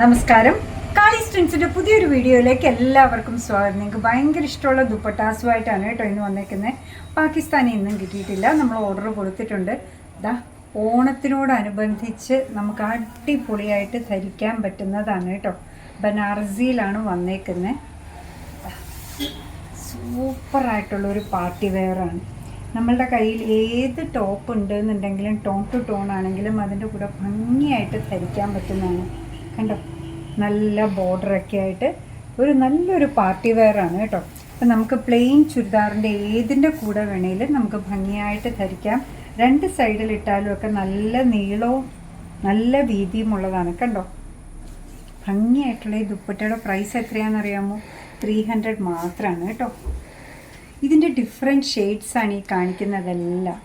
നമസ്കാരം. കാളി സ്ട്രിൻസിന്റെ പുതിയൊരു വീഡിയോയിലേക്ക് എല്ലാവർക്കും സ്വാഗതം. നിങ്ങൾക്ക് ഭയങ്കര ഇഷ്ടമുള്ള ദുപ്പട്ടാസുമായിട്ടാണ് കേട്ടോ ഇന്ന് വന്നേക്കുന്നത് പാകിസ്ഥാനി ഇന്നും കിട്ടിയിട്ടില്ല. നമ്മൾ ഓർഡർ കൊടുത്തിട്ടുണ്ട്. ദാ ഓണത്തിനോടനുബന്ധിച്ച് നമുക്ക് അടിപൊളിയായിട്ട് ധരിക്കാൻ പറ്റുന്നതാണ് കേട്ടോ. ബനാറസിയിലാണ് വന്നേക്കുന്നത് സൂപ്പറായിട്ടുള്ള ഒരു പാർട്ടി വെയറാണ് നമ്മളുടെ കയ്യിൽ ഏത് ടോപ്പ് ഉണ്ടെന്നുണ്ടെങ്കിലും ടോൺ ടു ടോൺ ആണെങ്കിലും അതിന്റെ കൂടെ ഭംഗിയായിട്ട് ധരിക്കാൻ പറ്റുന്നതാണ്. കണ്ടോ? നല്ല ബോർഡറൊക്കെ ആയിട്ട് ഒരു നല്ലൊരു പാർട്ടി വെയർ ആണ് കേട്ടോ. അപ്പം നമുക്ക് പ്ലെയിൻ ചുരിദാറിന്റെ ഏതിന്റെ കൂടെ വേണേലും നമുക്ക് ഭംഗിയായിട്ട് ധരിക്കാം. രണ്ട് സൈഡിൽ ഇട്ടാലും ഒക്കെ നല്ല നീളവും നല്ല വീതിയും ഉള്ളതാണ് കണ്ടോ? ഭംഗിയായിട്ടുള്ള ഈ ദുപ്പട്ടയുടെ പ്രൈസ് എത്രയാണെന്നറിയാമോ ത്രീ ഹൺഡ്രഡ് മാത്രമാണ് കേട്ടോ. ഇതിന്റെ ഡിഫറെന്റ് ഷെയ്ഡ്സാണ് ഈ കാണിക്കുന്നതെല്ലാം.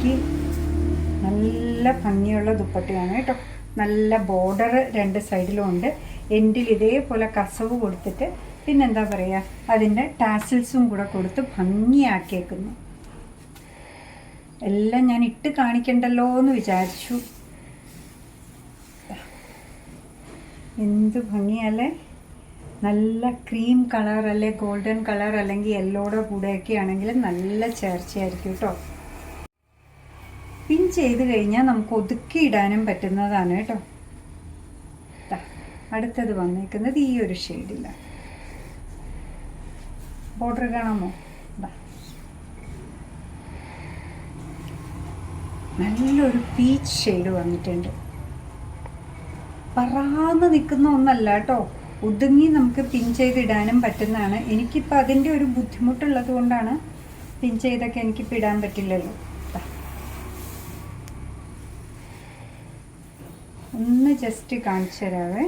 നോക്കി നല്ല ഭംഗിയുള്ള ദുപ്പട്ടയാണ് കേട്ടോ. നല്ല ബോർഡർ രണ്ട് സൈഡിലും ഉണ്ട് എൻഡിൽ ഇതേപോലെ കസവ് കൊടുത്തിട്ട് പിന്നെന്താ പറയുക അതിന്റെ ടാസിൽസും കൂടെ കൊടുത്ത് ഭംഗിയാക്കിയേക്കുന്നു. എല്ലാം ഞാൻ ഇട്ട് കാണിക്കണ്ടല്ലോ എന്ന് വിചാരിച്ചു. എന്ത് ഭംഗിയല്ലേ? നല്ല ക്രീം കളർ അല്ലെ ഗോൾഡൻ കളർ അല്ലെങ്കിൽ യെല്ലോയുടെ കൂടെയൊക്കെ ആണെങ്കിൽ നല്ല ചേർച്ചയായിരിക്കും കേട്ടോ. പിൻ ചെയ്ത് കഴിഞ്ഞാൽ നമുക്ക് ഒതുക്കി ഇടാനും പറ്റുന്നതാണ് കേട്ടോ. അടുത്തത് വന്നിരിക്കുന്നത് ഈ ഒരു ഷെയ്ഡില്ല ബോർഡർ കാണാമോ. നല്ലൊരു പീച്ച് ഷെയ്ഡ് വന്നിട്ടുണ്ട്. പറന്ന് നിൽക്കുന്ന ഒന്നല്ല കേട്ടോ. ഒതുങ്ങി നമുക്ക് പിൻ ചെയ്തിടാനും പറ്റുന്നതാണ്. എനിക്കിപ്പോൾ അതിന്റെ ഒരു ബുദ്ധിമുട്ടുള്ളത് കൊണ്ടാണ് പിൻ ചെയ്തൊക്കെ എനിക്കിപ്പോൾ ഇടാൻ പറ്റില്ലല്ലോ ദാ. ഒന്ന് ജസ്റ്റ് കാണിച്ചു തരാവേ.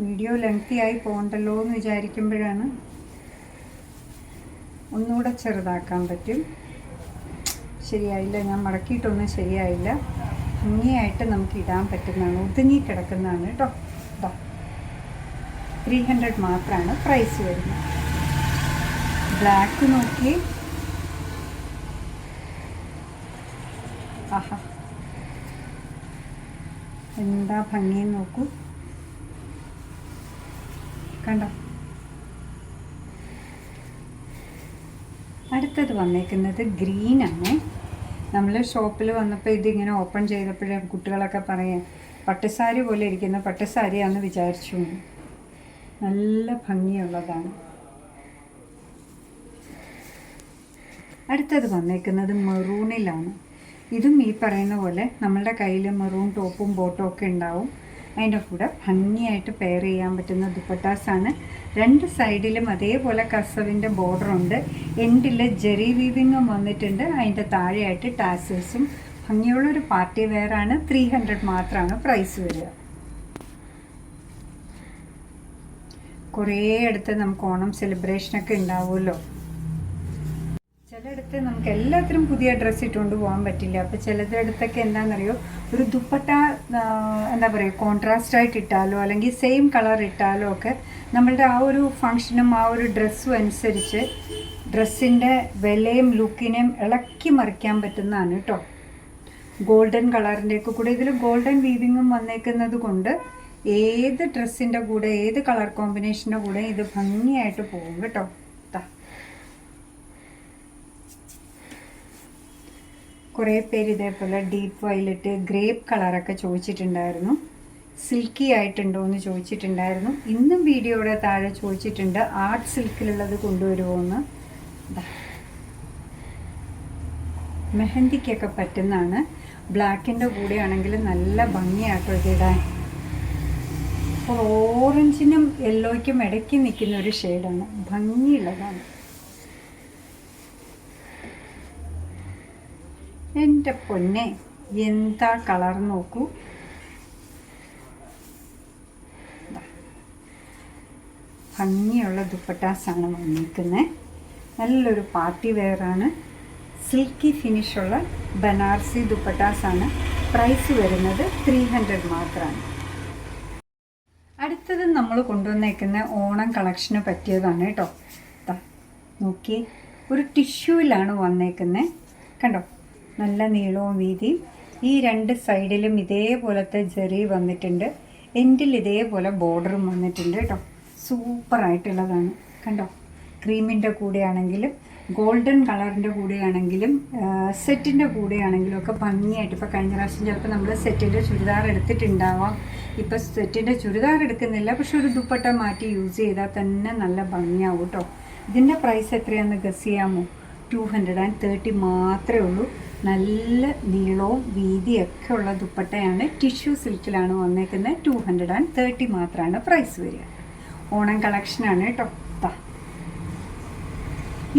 വീഡിയോ ലെങ്തി ആയി പോകണ്ടല്ലോ എന്ന് വിചാരിക്കുമ്പോഴാണ് ഒന്നുകൂടെ ചെറുതാക്കാൻ പറ്റും. ശരിയായില്ല ഞാൻ മടക്കിയിട്ടൊന്നും ശരിയായില്ല. ഭംഗിയായിട്ട് നമുക്ക് ഇടാൻ പറ്റുന്നതാണ്. ഒതുങ്ങി കിടക്കുന്നതാണ് കേട്ടോ. ഇതാ ത്രീ ഹൺഡ്രഡ് മാത്രമാണ് പ്രൈസ് വരുന്നത്. ബ്ലാക്ക് നോക്കി. ആഹാ. എന്താ ഭംഗിയെന്ന് നോക്കൂ. കണ്ടോ? അടുത്തത് വന്നേക്കുന്നത് ഗ്രീനാണ് നമ്മൾ ഷോപ്പിൽ വന്നപ്പോൾ ഇതിങ്ങനെ ഓപ്പൺ ചെയ്തപ്പോഴേ കുട്ടികളൊക്കെ പറയാം പട്ടുസാരി പോലെ ഇരിക്കുന്ന പട്ടുസാരിയാണെന്ന് വിചാരിച്ചു. നല്ല ഭംഗിയുള്ളതാണ്. അടുത്തത് വന്നേക്കുന്നത് മെറൂണിലാണ് ഇതും ഈ പറയുന്ന പോലെ നമ്മളുടെ കയ്യിൽ മെറൂൺ ടോപ്പും ബോട്ടും ഒക്കെ ഉണ്ടാവും. അതിന്റെ കൂടെ ഭംഗിയായിട്ട് പെയർ ചെയ്യാൻ പറ്റുന്ന ദുപ്പട്ടാസാണ് രണ്ട് സൈഡിലും അതേപോലെ കസവിന്റെ ബോർഡർ ഉണ്ട്. എൻഡിൽ ജെറി വീവിങ്ങും വന്നിട്ടുണ്ട്. അതിന്റെ താഴെയായിട്ട് ടാസൽസും ഭംഗിയുള്ളൊരു പാർട്ടി വെയറാണ് ത്രീ ഹൺഡ്രഡ് മാത്രമാണ് പ്രൈസ് വരിക. കുറേ അടുത്ത് നമുക്ക് ഓണം സെലിബ്രേഷനൊക്കെ ഉണ്ടാവുമല്ലോ. ചിലയിടത്ത് നമുക്ക് എല്ലാത്തിനും പുതിയ ഡ്രസ്സ് ഇട്ടുകൊണ്ട് പോകാൻ പറ്റില്ല. അപ്പോൾ ചിലതിടത്തൊക്കെ എന്താണെന്നറിയോ? ഒരു ദുപ്പട്ട എന്താ പറയുക കോൺട്രാസ്റ്റ് ആയിട്ട് ഇട്ടാലോ അല്ലെങ്കിൽ സെയിം കളർ ഇട്ടാലോ ഒക്കെ നമ്മളുടെ ആ ഒരു ഫങ്ഷനും ആ ഒരു ഡ്രസ്സും അനുസരിച്ച് ഡ്രസ്സിന്റെ വിലയും ലുക്കിനെയും ഇളക്കി മറിക്കാൻ പറ്റുന്നതാണ് കേട്ടോ ഗോൾഡൻ കളറിന്റെയൊക്കെ കൂടെ ഇതിൽ ഗോൾഡൻ വീവിങ്ങും വന്നേക്കുന്നത് കൊണ്ട് ഏത് ഡ്രസ്സിന്റെ കൂടെ ഏത് കളർ കോമ്പിനേഷന്റെ കൂടെ ഇത് ഭംഗിയായിട്ട് പോകും കേട്ടോ ദാ. കുറേ പേര് ഇതേപോലെ ഡീപ്പ് വയലറ്റ് ഗ്രേപ്പ് കളറൊക്കെ ചോദിച്ചിട്ടുണ്ടായിരുന്നു. സിൽക്കി ആയിട്ടുണ്ടോ എന്ന് ചോദിച്ചിട്ടുണ്ടായിരുന്നു. ഇന്നും വീഡിയോയുടെ താഴെ ചോദിച്ചിട്ടുണ്ട്. ആർട്ട് സിൽക്കിലുള്ളത് കൊണ്ടുവരുമോ എന്ന്. മെഹന്തിക്കൊക്കെ പറ്റുന്നതാണ്. ബ്ലാക്കിന്റെ കൂടെ ആണെങ്കിൽ നല്ല ഭംഗിയാട്ടോ ഇതിടാൻ അപ്പോൾ ഓറഞ്ചിനും യെല്ലോയ്ക്കും ഇടയ്ക്ക് നിൽക്കുന്ന ഒരു ഷെയ്ഡാണ് ഭംഗിയുള്ളതാണ്. എന്റെ പൊന്നെ എന്താ കളർ നോക്കൂ. ഭംഗിയുള്ള ദുപ്പട്ടാസാണ് വന്നിരിക്കുന്നത് നല്ലൊരു പാർട്ടി വെയറാണ് സിൽക്കി ഫിനിഷുള്ള ബനാർസി ദുപ്പട്ടാസാണ് പ്രൈസ് വരുന്നത് ത്രീ ഹൺഡ്രഡ് മാത്രമാണ് അടുത്തത് നമ്മൾ കൊണ്ടുവന്നേക്കുന്ന ഓണം കളക്ഷന് പറ്റിയതാണ് കേട്ടോ. നോക്കി ഒരു ടിഷ്യൂവിലാണ് വന്നേക്കുന്നത് കണ്ടോ? നല്ല നീളവും വീതിയും ഈ രണ്ട് സൈഡിലും ഇതേപോലത്തെ ജെറി വന്നിട്ടുണ്ട്. എൻഡിൽ ഇതേപോലെ ബോർഡറും വന്നിട്ടുണ്ട് കേട്ടോ. സൂപ്പറായിട്ടുള്ളതാണ് കണ്ടോ? ക്രീമിന്റെ കൂടെയാണെങ്കിലും ഗോൾഡൻ കളറിന്റെ കൂടെയാണെങ്കിലും സെറ്റിന്റെ കൂടെയാണെങ്കിലും ഒക്കെ ഭംഗിയായിട്ട് ഇപ്പോൾ കഴിഞ്ഞ പ്രാവശ്യം ചിലപ്പോൾ നമ്മൾ സെറ്റിന്റെ ചുരിദാർ എടുത്തിട്ടുണ്ടാവാം. ഇപ്പോൾ സെറ്റിന്റെ ചുരിദാർ എടുക്കുന്നില്ല. പക്ഷെ ഒരു ദുപ്പട്ട മാറ്റി യൂസ് ചെയ്താൽ തന്നെ നല്ല ഭംഗിയാവും കേട്ടോ. ഇതിന്റെ പ്രൈസ് എത്രയാണെന്ന് ഗസ് ചെയ്യാമോ? ടു ഹൺഡ്രഡ് ആൻഡ് തേർട്ടി മാത്രമേ ഉള്ളൂ. നല്ല നീളവും വീതിയൊക്കെ ഉള്ള ദുപ്പട്ടയാണ് ടിഷ്യൂ സിൽക്കിലാണ് വന്നേക്കുന്നത്. ടു ഹൺഡ്രഡ് ആൻഡ് തേർട്ടി മാത്രമാണ് പ്രൈസ് വരിക. ഓണം കളക്ഷനാണ് കേട്ടോ.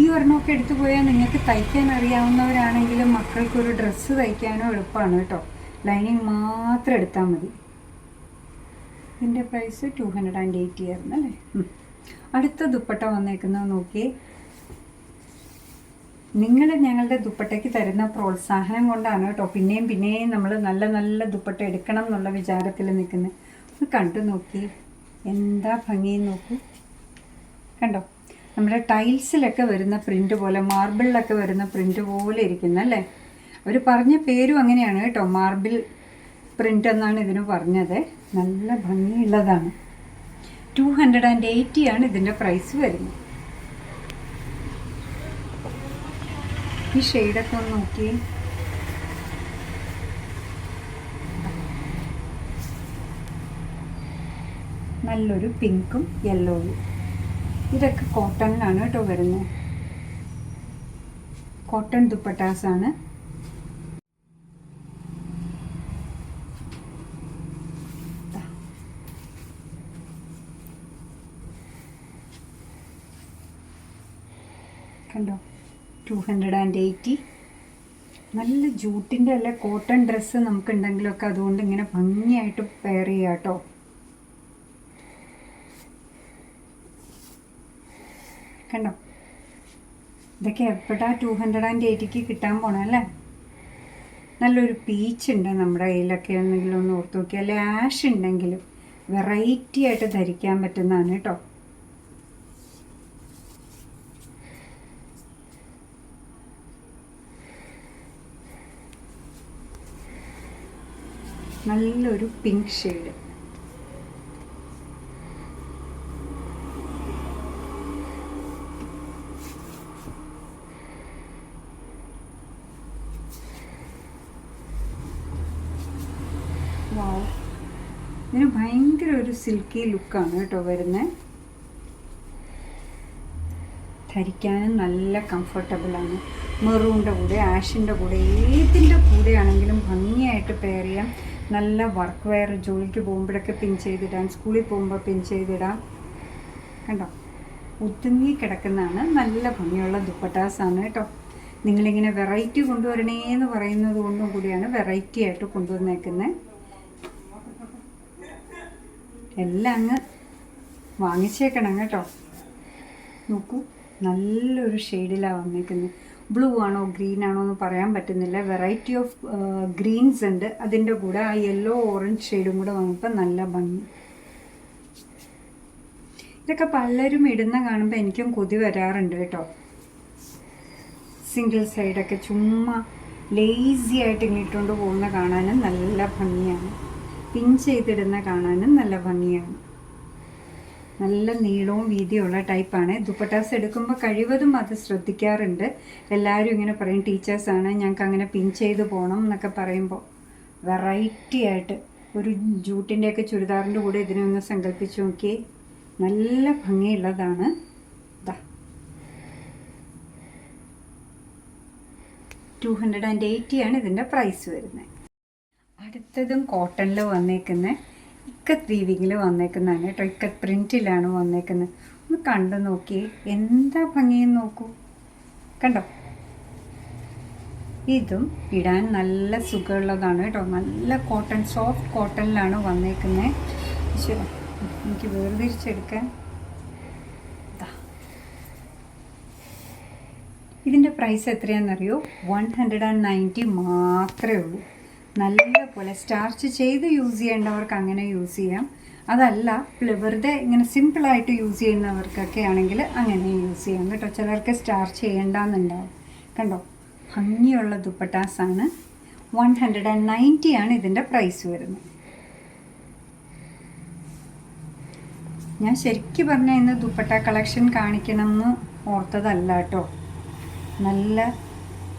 ഈ ഒരെണ്ണമൊക്കെ എടുത്തു പോയാൽ നിങ്ങൾക്ക് തയ്ക്കാൻ അറിയാവുന്നവരാണെങ്കിലും മക്കൾക്കൊരു ഡ്രസ്സ് തയ്ക്കാനോ എളുപ്പമാണ് കേട്ടോ ലൈനിങ് മാത്രം എടുത്താൽ മതി. ഇതിന്റെ price two hundred and eighty ആയിരുന്നു അല്ലേ? അടുത്ത ദുപ്പട്ട വന്നേക്കുന്നത് നോക്കിയേ. നിങ്ങൾ ഞങ്ങളുടെ ദുപ്പട്ടയ്ക്ക് തരുന്ന പ്രോത്സാഹനം കൊണ്ടാണ് കേട്ടോ പിന്നെയും പിന്നെയും നമ്മൾ നല്ല നല്ല ദുപ്പട്ട എടുക്കണം എന്നുള്ള വിചാരത്തിൽ നിൽക്കുന്നത്. ഒന്ന് കണ്ടു നോക്കി. എന്താ ഭംഗി നോക്കൂ. കണ്ടോ? നമ്മുടെ ടൈൽസിലൊക്കെ വരുന്ന പ്രിന്റ് പോലെ മാർബിളിലൊക്കെ വരുന്ന പ്രിന്റ് പോലെ ഇരിക്കുന്ന അല്ലേ? അവർ പറഞ്ഞ പേരും അങ്ങനെയാണ് കേട്ടോ. മാർബിൾ പ്രിന്റ് എന്നാണ് ഇതിന് പറഞ്ഞത്. നല്ല ഭംഗിയുള്ളതാണ്. ടു ഹൺഡ്രഡ് ആൻഡ് എയ്റ്റി ആണ് ഇതിന്റെ പ്രൈസ് വരുന്നത്. ഈ ഷെയ്ഡൊക്കെ ഒന്ന് നോക്കി. നല്ലൊരു പിങ്കും യെല്ലോയും ഇതൊക്കെ കോട്ടണിലാണ് കേട്ടോ വരുന്നത്. കോട്ടൺ ദുപ്പട്ടാസാണ് കണ്ടോ? ടു ഹൺഡ്രഡ് ആൻഡ് എയ്റ്റി നല്ല ജൂട്ടിന്റെ അല്ല കോട്ടൺ ഡ്രസ്സ് നമുക്കുണ്ടെങ്കിലൊക്കെ അതുകൊണ്ട് ഇങ്ങനെ ഭംഗിയായിട്ട് പെയർ ചെയ്യാം കേട്ടോ കണ്ടോ? ഇതൊക്കെ എപ്പോഴാ ടു ഹൺഡ്രഡ് ആൻഡ് എയ്റ്റിക്ക് കിട്ടാൻ പോണം അല്ലേ? നല്ലൊരു പീച്ച് ഉണ്ട് നമ്മുടെ കയ്യിലൊക്കെ എന്തെങ്കിലും ഒന്ന് ഓർത്ത് നോക്കിയാൽ. ആഷ് ഉണ്ടെങ്കിലും വെറൈറ്റി ആയിട്ട് ധരിക്കാൻ പറ്റുന്നതാണ് കേട്ടോ നല്ലൊരു പിങ്ക് ഷെയ്ഡ് വാവ് ഇതിന് ഭയങ്കര ഒരു സിൽക്കി ലുക്കാണ് കേട്ടോ വരുന്നത് ധരിക്കാനും നല്ല കംഫർട്ടബിളാണ് മെറൂണിന്റെ കൂടെ ആഷിന്റെ കൂടെ ഏതിന്റെ കൂടെയാണെങ്കിലും ഭംഗിയായിട്ട് പെയർ ചെയ്യാം. നല്ല വർക്ക് വെയർ ജോലിക്ക് പോകുമ്പോഴൊക്കെ പിൻ ചെയ്തിടാം സ്കൂളിൽ പോകുമ്പോൾ പിൻ ചെയ്തിടാം. കണ്ടോ? ഒതുങ്ങി കിടക്കുന്നതാണ് നല്ല ഭംഗിയുള്ള ദുപ്പട്ടാസാണ് കേട്ടോ. നിങ്ങളിങ്ങനെ വെറൈറ്റി കൊണ്ടുവരണേ എന്ന് പറയുന്നത് കൊണ്ടും കൂടിയാണ് വെറൈറ്റി ആയിട്ട് കൊണ്ടുവന്നേക്കുന്നത് എല്ലാം അങ്ങ് വാങ്ങിച്ചേക്കണം കേട്ടോ. നോക്കൂ നല്ലൊരു ഷെയ്ഡിലാണ് വന്നേക്കുന്നത് ബ്ലൂ ആണോ ഗ്രീൻ ആണോ എന്ന് പറയാൻ പറ്റുന്നില്ല. വെറൈറ്റി ഓഫ് ഗ്രീൻസ് ഉണ്ട്. അതിന്റെ കൂടെ ആ യെല്ലോ ഓറഞ്ച് ഷെയ്ഡും കൂടെ വന്നപ്പോൾ നല്ല ഭംഗി. ഇതൊക്കെ പലരും ഇടുന്ന കാണുമ്പോൾ എനിക്കും കൊതി വരാറുണ്ട് കേട്ടോ. സിംഗിൾ സൈഡൊക്കെ ചുമ്മാ ലേസി ആയിട്ട് ഇങ്ങനെ ഇട്ടുകൊണ്ട് പോകുന്ന കാണാനും നല്ല ഭംഗിയാണ്. പിൻ ചെയ്തിടുന്ന കാണാനും നല്ല ഭംഗിയാണ്. നല്ല നീളവും വീതിയുള്ള ടൈപ്പാണ് ദുപ്പട്ടാസ് എടുക്കുമ്പോൾ കഴിവതും അത് ശ്രദ്ധിക്കാറുണ്ട്. എല്ലാവരും ഇങ്ങനെ പറയും ടീച്ചേഴ്സാണ് ഞങ്ങൾക്ക് അങ്ങനെ പിൻ ചെയ്ത് പോകണം എന്നൊക്കെ പറയുമ്പോൾ വെറൈറ്റി ആയിട്ട് ഒരു ജൂട്ടിന്റെയൊക്കെ ചുരിദാറിന്റെ കൂടെ ഇതിനെ ഒന്ന് സങ്കല്പിച്ച് നോക്കി നല്ല ഭംഗിയുള്ളതാണ്. ടു ഹൺഡ്രഡ് ആൻഡ് എയ്റ്റി ആണ് ഇതിന്റെ പ്രൈസ് വരുന്നത്. അടുത്തതും കോട്ടണിൽ വന്നേക്കുന്ന. ഇക്കത്ത് വീവിങ്ങിൽ വന്നേക്കുന്നതാണ് കേട്ടോ. പ്രിന്റിലാണ് വന്നേക്കുന്നത്. ഒന്ന് കണ്ടു നോക്കി. എന്താ ഭംഗിയെന്ന് നോക്കൂ. കണ്ടോ? ഇതും ഇടാൻ നല്ല സുഖമുള്ളതാണ് കേട്ടോ. നല്ല കോട്ടൺ സോഫ്റ്റ് കോട്ടണിലാണ് വന്നേക്കുന്നത് എനിക്ക് വേർതിരിച്ചെടുക്കാൻ. ഇതിന്റെ പ്രൈസ് എത്രയാണെന്നറിയോ? വൺ ഹൺഡ്രഡ് ആൻഡ് നയന്റി മാത്രമേ ഉള്ളൂ. നല്ല പോലെ സ്റ്റാർച്ച് ചെയ്ത് യൂസ് ചെയ്യേണ്ടവർക്ക് അങ്ങനെ യൂസ് ചെയ്യാം. അതല്ല വെറുതെ ഇങ്ങനെ സിമ്പിളായിട്ട് യൂസ് ചെയ്യുന്നവർക്കൊക്കെ ആണെങ്കിൽ അങ്ങനെ യൂസ് ചെയ്യാം കേട്ടോ. ചിലർക്ക് സ്റ്റാർച്ച് ചെയ്യേണ്ടെന്നുണ്ടാവും. കണ്ടോ? ഭംഗിയുള്ള ദുപ്പട്ടാസാണ് വൺ ഹൺഡ്രഡ് ആൻഡ് നയന്റി ആണ് ഇതിന്റെ പ്രൈസ് വരുന്നത്. ഞാൻ ശരിക്കും പറഞ്ഞ ഇന്ന് ദുപ്പട്ട കളക്ഷൻ കാണിക്കണം എന്ന് ഓർത്തതല്ല കേട്ടോ. നല്ല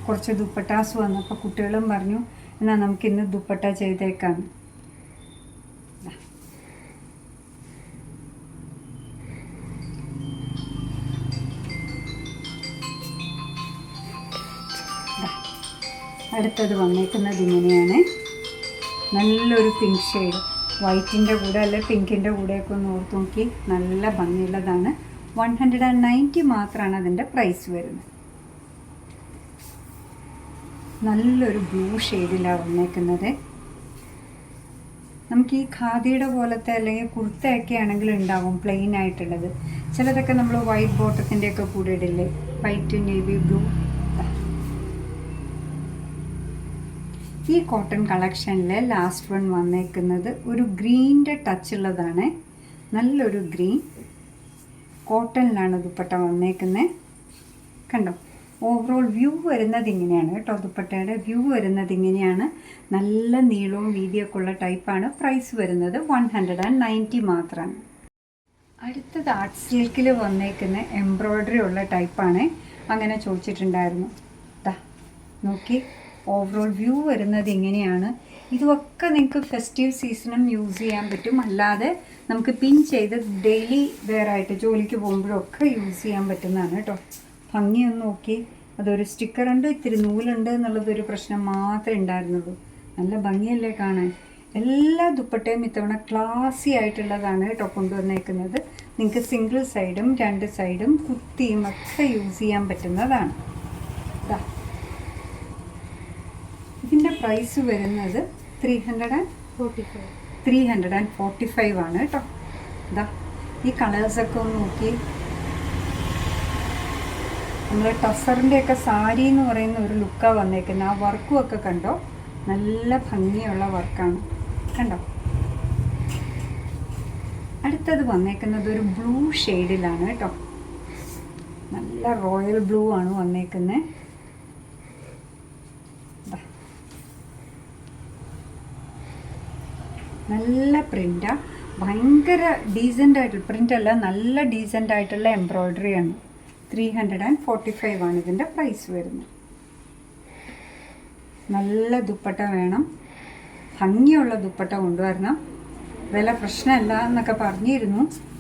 കുറച്ച് ദുപ്പട്ടാസ് വന്നപ്പോൾ കുട്ടികളും പറഞ്ഞു എന്നാൽ നമുക്ക് ഇന്ന് ദുപ്പട്ട ചെയ്തേക്കാം. അടുത്തത് വന്നേക്കുന്നത് ഇങ്ങനെയാണ്. നല്ലൊരു പിങ്ക് ഷെയ്ഡ് വൈറ്റിന്റെ കൂടെ അല്ലെ പിങ്കിന്റെ കൂടെയൊക്കെ ഒന്ന് ഓർത്ത് നോക്കി. നല്ല ഭംഗിയുള്ളതാണ്. വൺ ഹൺഡ്രഡ് ആൻഡ് നയന്റി മാത്രമാണ് അതിന്റെ പ്രൈസ് വരുന്നത്. നല്ലൊരു ബ്ലൂ ഷെയ്ഡിലാണ് വന്നേക്കുന്നത്. നമുക്ക് ഈ ഖാദിയുടെ പോലത്തെ അല്ലെങ്കിൽ കുർത്തയൊക്കെ ആണെങ്കിൽ ഉണ്ടാവും പ്ലെയിൻ ആയിട്ടുള്ളത്. ചിലതൊക്കെ നമ്മൾ വൈറ്റ് ബോട്ടത്തിന്റെ ഒക്കെ കൂടെ ഇടില്ലേ? വൈറ്റ് നേവി ബ്ലൂ ഈ കോട്ടൺ കളക്ഷനിലെ ലാസ്റ്റ് വൺ വന്നേക്കുന്നത് ഒരു ഗ്രീന്റെ ടച്ച് ഉള്ളതാണ്. നല്ലൊരു ഗ്രീൻ കോട്ടണിലാണ് ദുപ്പട്ട വന്നേക്കുന്നത് കണ്ടോ? ഓവറോൾ വ്യൂ വരുന്നത് ഇങ്ങനെയാണ് കേട്ടോ. ദുപ്പട്ടയുടെ വ്യൂ വരുന്നത് ഇങ്ങനെയാണ്. നല്ല നീളവും വീതിയൊക്കെ ഉള്ള ടൈപ്പാണ് പ്രൈസ് വരുന്നത് വൺ ഹൺഡ്രഡ് ആൻഡ് നയന്റി മാത്രമാണ് അടുത്തത് ആർട്ട് സിൽക്കിൽ വന്നേക്കുന്ന എംബ്രോയ്ഡറി ഉള്ള ടൈപ്പാണ് അങ്ങനെ ചോദിച്ചിട്ടുണ്ടായിരുന്നു. ദാ നോക്കി. ഓവറോൾ വ്യൂ വരുന്നത് ഇങ്ങനെയാണ്. ഇതൊക്കെ നിങ്ങൾക്ക് ഫെസ്റ്റീവ് സീസണും യൂസ് ചെയ്യാൻ പറ്റും. അല്ലാതെ നമുക്ക് പിൻ ചെയ്ത് ഡെയിലി വെയറായിട്ട് ജോലിക്ക് പോകുമ്പോഴൊക്കെ യൂസ് ചെയ്യാൻ പറ്റുന്നതാണ് കേട്ടോ. ഭംഗിയൊന്ന് നോക്കി. അതൊരു സ്റ്റിക്കർ സ്റ്റിക്കറുണ്ട് ഇത്തിരി നൂലുണ്ട് എന്നുള്ളതൊരു പ്രശ്നം മാത്രമേ ഉണ്ടായിരുന്നുള്ളൂ. നല്ല ഭംഗിയല്ലേ കാണാൻ? എല്ലാ ദുപ്പട്ടയും ഇത്തവണ ക്ലാസി ആയിട്ടുള്ളതാണ് കേട്ടോ കൊണ്ടുവന്നേക്കുന്നത്. നിങ്ങൾക്ക് സിംഗിൾ സൈഡും രണ്ട് സൈഡും കുത്തിയും ഒക്കെ യൂസ് ചെയ്യാൻ പറ്റുന്നതാണ്. ഇതിന്റെ പ്രൈസ് വരുന്നത് three hundred and forty five three hundred and forty five ആണ് കേട്ടോ. ഇതാ ഈ കളേഴ്സൊക്കെ ഒന്ന് നോക്കി. ടഫറിന്റെ ഒക്കെ സാരി എന്ന് പറയുന്ന ഒരു ലുക്കാണ് വന്നേക്കുന്നത്. ആ വർക്കും ഒക്കെ കണ്ടോ? നല്ല ഭംഗിയുള്ള വർക്കാണ്. കണ്ടോ? അടുത്തത് വന്നേക്കുന്നത് ഒരു ബ്ലൂ ഷെയ്ഡിലാണ് കേട്ടോ. നല്ല റോയൽ ബ്ലൂ ആണ് വന്നേക്കുന്നത്. നല്ല പ്രിന്റാണ് ഭയങ്കര ഡീസന്റ് ആയിട്ടുള്ള പ്രിന്റല്ല നല്ല ഡീസന്റ് ആയിട്ടുള്ള എംബ്രോയ്ഡറി ആണ്. Three hundred and forty five ആണ് ഇതിന്റെ പ്രൈസ് വരുന്നത്. നല്ല ദുപ്പട്ട വേണം. ഭംഗിയുള്ള ദുപ്പട്ട കൊണ്ടുവരണം. വില പ്രശ്നമല്ല എന്നൊക്കെ പറഞ്ഞിരുന്നു.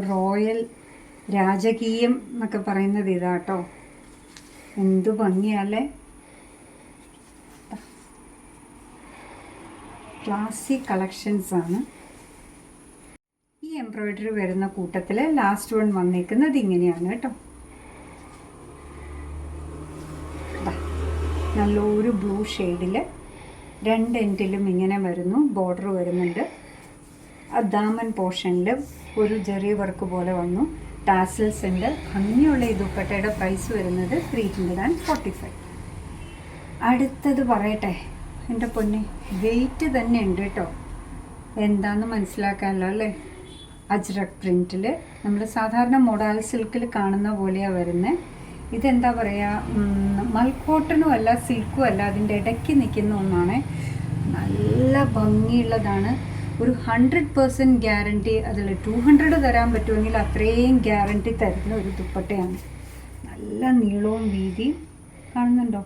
റോയൽ രാജകീയം എന്നൊക്കെ പറയുന്നത് ഇതാട്ടോ. എന്തു ഭംഗിയല്ലേ? ക്ലാസി കളക്ഷൻസ് ആണ്. ഈ എംബ്രോയ്ഡറി വരുന്ന കൂട്ടത്തിൽ ലാസ്റ്റ് വൺ വന്നേക്കുന്നത് ഇങ്ങനെയാണ് കേട്ടോ. നല്ലൊരു ബ്ലൂ ഷെയ്ഡിൽ രണ്ട് എൻഡിലും ഇങ്ങനെ വരുന്നു ബോർഡർ വരുന്നുണ്ട്. ദാമൻ പോർഷനിൽ ഒരു ചെറിയ വർക്ക് പോലെ വന്നു. ടാസൽസ് ഉണ്ട്. ഭംഗിയുള്ള ഈ ദുപ്പട്ടയുടെ പ്രൈസ് വരുന്നത് three hundred and forty five അടുത്തത് പറയട്ടെ. എന്റെ പൊന്നെ വെയിറ്റ് തന്നെ ഉണ്ട് കേട്ടോ. എന്താണെന്ന് മനസ്സിലാക്കാമല്ലോ അല്ലേ? അജ്രക് പ്രിന്റിൽ നമ്മൾ സാധാരണ മൊഡാൽ സിൽക്കിൽ കാണുന്ന പോലെയാണ് വരുന്നത് ഇതെന്താ പറയുക മൽക്കോട്ടനും അല്ല സിൽക്കും അല്ല അതിന്റെ ഇടയ്ക്ക് നിൽക്കുന്ന ഒന്നാണ്. നല്ല ഭംഗിയുള്ളതാണ്. ഒരു ഹൺഡ്രഡ് പേഴ്സന്റ് ഗ്യാരണ്ടി അതിൽ ടു ഹൺഡ്രഡ് തരാൻ പറ്റുമെങ്കിൽ അത്രയും ഗ്യാരണ്ടി തരുന്ന ഒരു ദുപ്പട്ടയാണ്. നല്ല നീളവും വീതിയും കാണുന്നുണ്ടോ?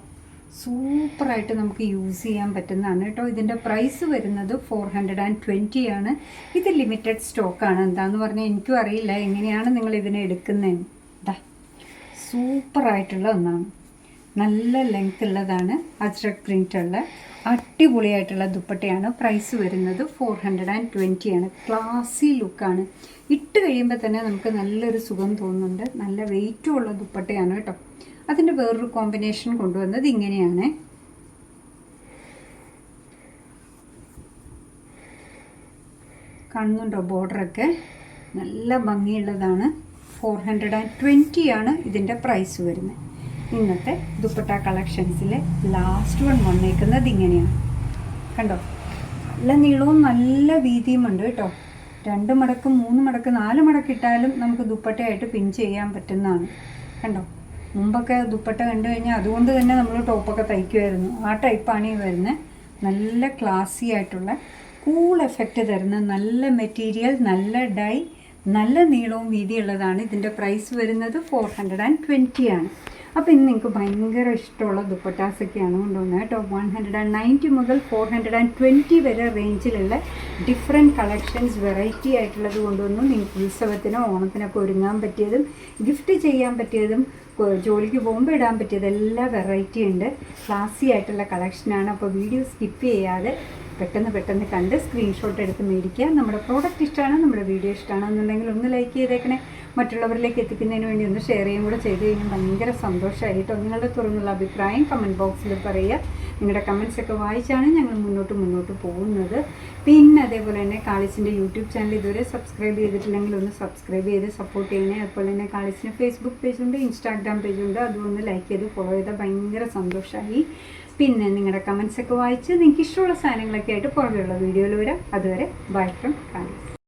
സൂപ്പറായിട്ട് നമുക്ക് യൂസ് ചെയ്യാൻ പറ്റുന്നതാണ് കേട്ടോ. ഇതിന്റെ പ്രൈസ് വരുന്നത് ഫോർ ഹൺഡ്രഡ് ആൻഡ് ട്വന്റി ആണ്. ഇത് ലിമിറ്റഡ് സ്റ്റോക്കാണ് എന്താണെന്ന് പറഞ്ഞാൽ എനിക്കും അറിയില്ല. എങ്ങനെയാണ് നിങ്ങൾ ഇതിനെ എടുക്കുന്നതെന്ന് ഇതാ സൂപ്പറായിട്ടുള്ള ഒന്നാണ്. നല്ല ലെങ്ത് ഉള്ളതാണ്. അജ്രക് പ്രിന്റ് ഉള്ള അടിപൊളിയായിട്ടുള്ള ദുപ്പട്ടയാണ്. പ്രൈസ് വരുന്നത് ഫോർ ഹൺഡ്രഡ് ആൻഡ് ട്വന്റി ആണ്. ക്ലാസി ലുക്കാണ് ഇട്ട് കഴിയുമ്പോൾ തന്നെ നമുക്ക് നല്ലൊരു സുഖം തോന്നുന്നുണ്ട്. നല്ല വെയിറ്റും ഉള്ള ദുപ്പട്ടയാണ് കേട്ടോ. അതിന്റെ വേറൊരു കോമ്പിനേഷൻ കൊണ്ടുവന്നത് ഇങ്ങനെയാണ്. കാണുന്നുണ്ടോ ബോർഡറൊക്കെ നല്ല ഭംഗിയുള്ളതാണ്. ഫോർ ഹൺഡ്രഡ് ആൻഡ് ട്വന്റി ആണ് ഇതിന്റെ പ്രൈസ് വരുന്നത്. ഇന്നത്തെ ദുപ്പട്ട കളക്ഷൻസിലെ ലാസ്റ്റ് വൺ വന്നേക്കുന്നത് ഇങ്ങനെയാണ്. കണ്ടോ? നല്ല നീളവും നല്ല വീതിയുമുണ്ട് കേട്ടോ. രണ്ട് മടക്ക് മൂന്ന് മടക്ക് നാല് മടക്ക് ഇട്ടാലും നമുക്ക് ദുപ്പട്ടയായിട്ട് പിൻ ചെയ്യാൻ പറ്റുന്നതാണ്. കണ്ടോ? മുമ്പൊക്കെ ദുപ്പട്ട കണ്ടു കഴിഞ്ഞാൽ അതുകൊണ്ട് തന്നെ നമ്മൾ ടോപ്പൊക്കെ തയ്ക്കുമായിരുന്നു. ആ ടൈപ്പാണ് ഈ വരുന്നത് നല്ല ക്ലാസി ആയിട്ടുള്ള കൂൾ എഫക്റ്റ് തരുന്ന നല്ല മെറ്റീരിയൽ നല്ല ഡൈ നല്ല നീളവും വീതിയുള്ളതാണ് ഇതിന്റെ പ്രൈസ് വരുന്നത് ഫോർ ഹൺഡ്രഡ് ആൻഡ് ട്വന്റി ആണ്. അപ്പോൾ ഇന്ന് നിങ്ങൾക്ക് ഭയങ്കര ഇഷ്ടമുള്ള ദുപ്പട്ടാസൊക്കെയാണ് കൊണ്ടുവന്നത് കേട്ടോ. വൺ ഹൺഡ്രഡ് ആൻഡ് നയന്റി മുതൽ ഫോർ ഹൺഡ്രഡ് ആൻഡ് ട്വന്റി വരെ റേഞ്ചിലുള്ള ഡിഫറെന്റ് കളക്ഷൻസ് വെറൈറ്റി ആയിട്ടുള്ളത് കൊണ്ടുവന്നു. നിങ്ങൾക്ക് ഉത്സവത്തിനോ ഓണത്തിനൊക്കെ ഒരുങ്ങാൻ പറ്റിയതും ഗിഫ്റ്റ് ചെയ്യാൻ പറ്റിയതും ജോലിക്ക് പോകുമ്പോൾ ഇടാൻ പറ്റിയത് എല്ലാ വെറൈറ്റി ഉണ്ട്. ക്ലാസി ആയിട്ടുള്ള കളക്ഷനാണ് അപ്പോൾ വീഡിയോ സ്കിപ്പ് ചെയ്യാതെ പെട്ടെന്ന് പെട്ടെന്ന് കണ്ട് സ്ക്രീൻഷോട്ട് എടുത്ത് മേടിക്കുക. നമ്മുടെ പ്രോഡക്റ്റ് ഇഷ്ടമാണ്? നമ്മുടെ വീഡിയോ ഇഷ്ടമാണെന്നുണ്ടെങ്കിൽ ഒന്ന് ലൈക്ക് ചെയ്തേക്കണേ. മറ്റുള്ളവരിലേക്ക് എത്തിക്കുന്നതിന് വേണ്ടി ഒന്ന് ഷെയർ ചെയ്യും കൂടെ ചെയ്ത് കഴിഞ്ഞാൽ ഭയങ്കര സന്തോഷമായിട്ടോ നിങ്ങളുടെ തുറന്നുള്ള അഭിപ്രായം കമന്റ് ബോക്സിൽ പറയുക. നിങ്ങളുടെ കമൻസ് ഒക്കെ വായിച്ചാണ് ഞങ്ങൾ മുന്നോട്ട് മുന്നോട്ട് പോകുന്നത്. പിന്നെ അതേപോലെ തന്നെ കാളിച്ചിന്റെ യൂട്യൂബ് ചാനൽ ഇതുവരെ സബ്സ്ക്രൈബ് ചെയ്തിട്ടില്ലെങ്കിൽ ഒന്ന് സബ്സ്ക്രൈബ് ചെയ്ത് സപ്പോർട്ട് ചെയ്യണേ. അതുപോലെ തന്നെ കാളിച്ചിന് ഫേസ്ബുക്ക് പേജുണ്ട് ഇൻസ്റ്റാഗ്രാം പേജുണ്ട് അതൊന്ന് ലൈക്ക് ചെയ്ത് ഫോളോ ചെയ്താൽ ഭയങ്കര സന്തോഷമായി. പിന്നെ നിങ്ങളുടെ കമൻസ് ഒക്കെ വായിച്ച് നിങ്ങൾക്ക് ഇഷ്ടമുള്ള സാധനങ്ങളൊക്കെ ആയിട്ട് പുറകെയുള്ള വീഡിയോയിൽ വരാം. അതുവരെ ബൈ ഫ്രം കാളി